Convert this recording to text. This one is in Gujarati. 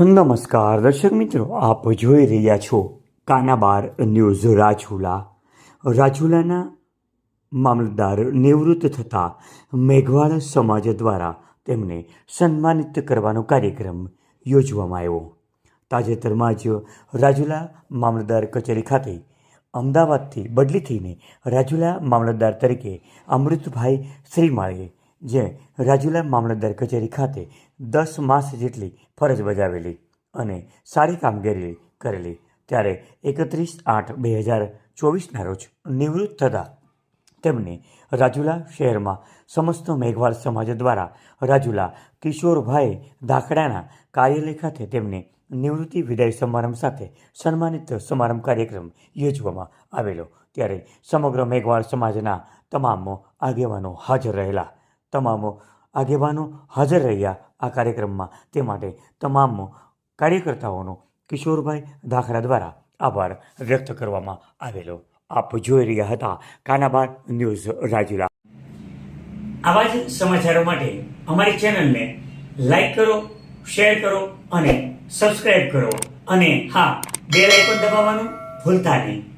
નમસ્કાર, દર્શક મિત્રો, આપ જોઈ રહ્યા છો કાનાબાર ન્યૂઝ રાજુલા. રાજુલાના મામલતદાર નિવૃત્ત થતા મેઘવાળ સમાજ દ્વારા તેમને સન્માનિત કરવાનો કાર્યક્રમ યોજવામાં આવ્યો. તાજેતરમાં જ રાજુલા મામલતદાર કચેરી ખાતે અમદાવાદથી બદલી થઈને રાજુલા મામલતદાર તરીકે અમૃતભાઈ શ્રીમાળીએ જે રાજુલા મામલતદાર કચેરી ખાતે દસ માસ જેટલી ફરજ બજાવેલી અને સારી કામગીરી કરેલી ત્યારે એકત્રીસ આઠ બે હજાર ચોવીસના રોજ નિવૃત્ત થતા તેમને રાજુલા શહેરમાં સમસ્ત મેઘવાળ સમાજ દ્વારા રાજુલા કિશોરભાઈ ધાકડાના કાર્યાલય ખાતે તેમને નિવૃત્તિ વિદાય સમારંભ સાથે સન્માનિત સમારંભ કાર્યક્રમ યોજવામાં આવેલો. ત્યારે સમગ્ર મેઘવાળ સમાજના તમામ આગેવાનો હાજર રહેલા તમામ આગેવાનો હાજર રહ્યા આ કાર્યક્રમમાં. તે માટે તમામ કાર્યકર્તાઓનો કિશોરભાઈ દાખલા દ્વારા આભાર વ્યક્ત કરવામાં આવેલો. આપ જોઈ રહ્યા હતા કાનાબાર ન્યૂઝ રાજુલા. આવા જ સમાચારો માટે અમારી ચેનલને લાઈક કરો, શેર કરો અને સબસ્ક્રાઇબ કરો. અને હા, બેલ પણ દબાવવાનું ભૂલતા નહીં.